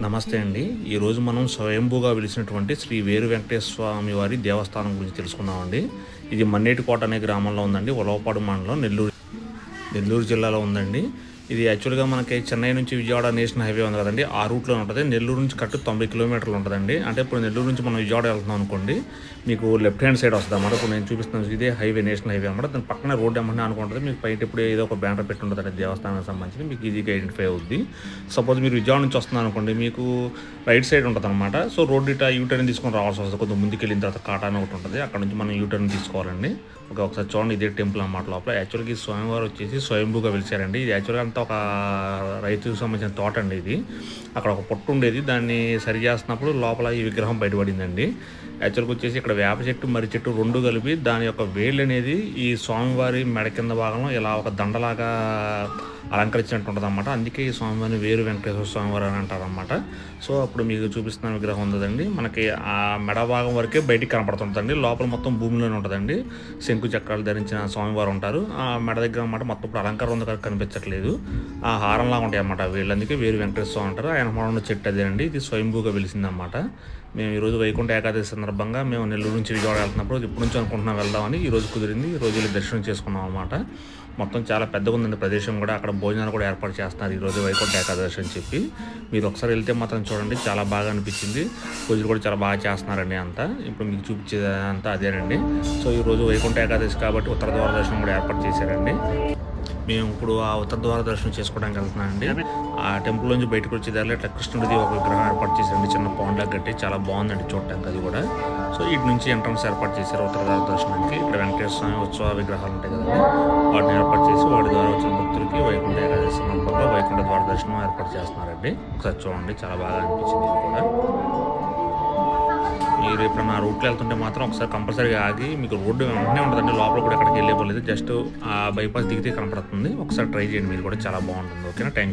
నమస్తే అండి. ఈరోజు మనం స్వయంభూగా వెలిసినటువంటి శ్రీ వేరు వెంకటేశ్వర స్వామి వారి దేవస్థానం గురించి తెలుసుకుందామండి. ఇది మన్నేటికోట అనే గ్రామంలో ఉందండి. ఉలవపాడు మండలం నెల్లూరు నెల్లూరు జిల్లాలో ఉందండి. ఇది యాక్చువల్గా మనకి చెన్నై నుంచి విజయవాడ నేషనల్ హైవే ఉంది కదండి. ఆ రూట్లో ఉంటుంది. నెల్లూరు నుంచి కట్టు తొంభై కిలోమీటర్లు ఉంటుందండి. అంటే ఇప్పుడు నెల్లూరు నుంచి మనం విజయవాడ వెళ్తున్నాం అనుకోండి మీకు లెఫ్ట్ హ్యాండ్ సైడ్ వస్తుంది అన్నమాట. ఇప్పుడు నేను చూపిస్తున్నాను ఇదే హైవే నేషనల్ హైవే అన్నమాట. దాని పక్కన రోడ్ ఏమన్నా అనుకుంటుంది మీకు బయట ఇప్పుడు ఏదో ఒక బ్యానర్ పెట్టి ఉంటుంది దేవస్థానానికి సంబంధించి మీకు ఈజీగా ఐడెంటిఫై అవుద్ది. సపోజ్ మీరు విజయవాడ నుంచి వస్తున్నారు అనుకోండి మీకు రైట్ సైడ్ ఉంటుంది అనమాట సో రోడ్ ఇట్లా యూటర్న్ తీసుకొని రావాల్సి వస్తుంది. కొంచెం ముందుకు వెళ్ళిన తర్వాత కాటా అని ఒకటి ఉంటుంది. అక్కడ నుంచి మనం యూటర్న్ తీసుకోవాలండి. ఒక ఒకసారి చూడండి ఇదే టెంపుల్ అన్నమాట లోపల. యాక్చువల్గా ఈ స్వామివారు వచ్చేసి స్వయంభూగా వెలిచారండి ఇది యాక్చువల్గా అంతా ఒక రైతుకు సంబంధించిన తోట అండి ఇది. అక్కడ ఒక పొట్టు ఉండేది. దాన్ని సరి చేస్తున్నప్పుడు లోపల ఈ విగ్రహం బయటపడిందండి. యాక్చువల్గా వచ్చేసి ఇక్కడ వేప చెట్టు మర్రి చెట్టు రెండు కలిపి దాని యొక్క వేళ్ళు అనేది ఈ స్వామివారి మెడ కింద భాగంలో ఇలా ఒక దండలాగా అలంకరించినట్టు ఉంటుంది అనమాట అందుకే ఈ స్వామివారిని వేరు వెంకటేశ్వర స్వామివారు అని అంటారనమాట సో అప్పుడు మీకు చూపిస్తున్న విగ్రహం ఉందండి మనకి ఆ మెడ భాగం వరకే బయటికి కనపడుతుంటుందండి లోపల మొత్తం భూమిలోనే ఉంటుందండి. శంకు చక్రాలు ధరించిన స్వామివారు ఉంటారు. ఆ మెడ దగ్గర అన్నమాట మొత్తం ఇప్పుడు అలంకారం ఉంది కదా కనిపించట్లేదు. ఆ హారంలాగా ఉంటాయి అన్నమాట వీళ్ళందుకే వేరు వెంకటేశ్వర స్వామి అంటారు. ఆయన మనం చెట్టు అదేనండి. ఇది స్వయంభూగా వెలిసిందనమాట మేము ఈరోజు వైకుంఠ ఏకాదశి సందర్భంగా మేము నెల్లూరు నుంచి విజయవాడ వెళ్తున్నప్పుడు ఇప్పటి నుంచి అనుకుంటున్నాం వెళ్దామని. ఈ రోజు కుదిరింది. ఈ రోజు వెళ్ళి దర్శనం చేసుకున్నాం అనమాట మొత్తం చాలా పెద్దగా ఉందండి ప్రదేశం కూడా. అక్కడ భోజనాలు కూడా ఏర్పాటు చేస్తున్నారు ఈరోజు వైకుంఠ ఏకాదశి అని చెప్పి. మీరు ఒకసారి వెళ్తే మాత్రం చూడండి చాలా బాగా అనిపించింది. పూజలు కూడా చాలా బాగా చేస్తున్నారండి అంతా. ఇప్పుడు మీకు చూపించేది అంతా అదేనండి. సో ఈరోజు వైకుంఠ ఏకాదశి కాబట్టి ఉత్తర ద్వార దర్శనం కూడా ఏర్పాటు చేశారండి. మేము ఇప్పుడు ఆ ఉత్తర ద్వార దర్శనం చేసుకోవడానికి వెళ్తున్నామండి. ఆ టెంపుల్ నుంచి బయటకు వచ్చే దారిలో ఇట్లా కృష్ణుడిది ఒక విగ్రహం ఏర్పాటు చేశారండి. చిన్న పాండ్లా కట్టి చాలా బాగుందండి చూడటానికి అది కూడా. సో ఇటు నుంచి ఎంట్రన్స్ ఏర్పాటు చేశారు ఉత్తర ద్వార దర్శనానికి. ఇక్కడ వెంకటేశ్వర స్వామి ఉత్సవ విగ్రహాలు ఉంటాయి కదండి. వాటిని ఏర్పాటు చేసి వాటి ద్వారా వచ్చిన భక్తులకి వైకుంఠ ఏకాదశి వైకుంఠ ద్వార దర్శనం ఏర్పాటు చేస్తున్నారండి. ఒకసారి చూడండి చాలా బాగా అనిపించింది ఇది కూడా. మీరు ఇప్పుడు నా రూట్లో వెళ్తుంటే మాత్రం ఒకసారి కంపల్సరీగా ఆగి మీకు రోడ్డు వెంటనే ఉంటుందండి. లోపల కూడా ఎక్కడికి వెళ్ళే జస్ట్ ఆ బైపాస్ దిగితే కనపడుతుంది. ఒకసారి ట్రై చేయండి. మీరు కూడా చాలా బాగుంటుంది. ఓకేనా? Thank you